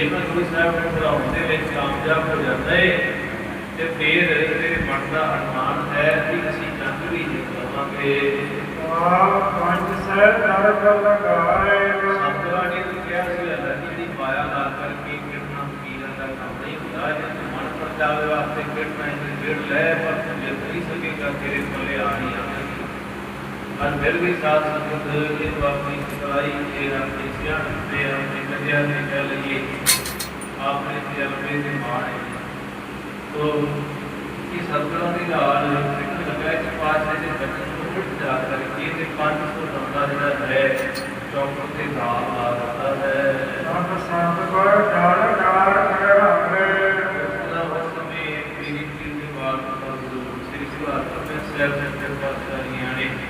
جب حضور صاحب نے پڑھاؤ کے کامیاب ہو جاتا ہے تو پھر من کا ارمان ہے کہ اسی جنگ بھی جتنا گے سترہ نے تو کیا سی اللہ کی مایا نہ کر کے کرنا فقیروں کا کام نہیں ہوتا جب من پر جاوے واسطے کرنا ہے پھر لے پر جب نہیں سکے گا تیرے پلے آنی ہم پھر بھی ساتھ نمت کے تو اپنی سکرائی کے ہم نے سیاں سے ہم نے کجھا سے کہہ لگے آپ نے سے اپنے سے مارے تو اس حضروں کے آر فکر لگائے کے پاس ہے جب بچے کو پھٹ جا کر یہ سے پانچ سو نمتہ جنا ہے چوکر سے دھار آ رہا ہے سانت سانت پر چار چار چار چار اللہ حسن میں پیری کی دیوار پر ضرور سے سوا سب سے سیر سے پر پر چاری آنے ہیں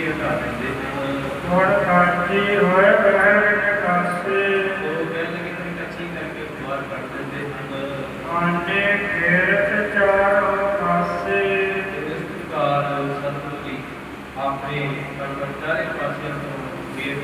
ਕੀ ਹਟਾ ਦਿੰਦੇ ਹੁਣ ਕਾਜੀ ਹੋਏ ਗ੍ਰਹਿ ਵਿੱਚ ਕਾਸੇ। ਉਹ ਕਹਿੰਦੇ ਕਿ ਤੁਸੀਂ ਕੱਚੀ ਕਰਕੇ ਬਾਹਰ ਕੱਢ ਦਿੰਦੇ ਹਨ ਆਂਡੇ ਘੇਰਤ ਚਾਰ ਕਾਸੇ। ਇਸ ਪ੍ਰਕਾਰ ਸਤਿ ਆਪੇ ਪਰਵਤਾਰੇ ਪਾਸੇ ਤੋਂ ਗੇਰ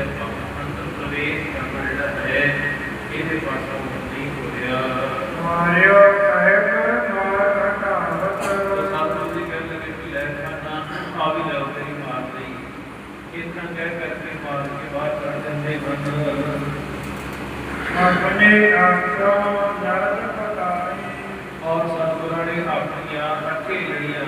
ਪ੍ਰਵੇਸ਼ ਹੈ ਅੰਤਰ ਪ੍ਰਵੇਸ਼ ਕਰਨਾ ਜਿਹੜਾ ਹੈ ਇਹਦੇ ਪਾਸੋਂ ਨਹੀਂ ਹੋ ਰਿਹਾ। ਮਾਰਿਓ ਕਹਿ ਮਾਰ ਘਟਾਵਤ ਸਤਿਗੁਰੂ ਜੀ ਕਹਿੰਦੇ ਨੇ ਕਿ ਲੈ ਖਾਨਾ ਆ ਵੀ ਲੈ ਤੇਰੀ ਮਾਰ ਲਈ। ਤਰ੍ਹਾਂ ਕਹਿ ਕਰਕੇ ਮਾਰ ਕੇ ਬਾਹਰ ਕੱਢ ਦਿੰਦੇ ਹਨ ਆਪਣੇ ਆਖੋ ਨਰਦ ਪਤਾਈ ਔਰ ਸਤਿਗੁਰਾਂ ਨੇ ਆਪਣੀਆਂ ਅੱਖੇ ਜਿਹੜੀਆਂ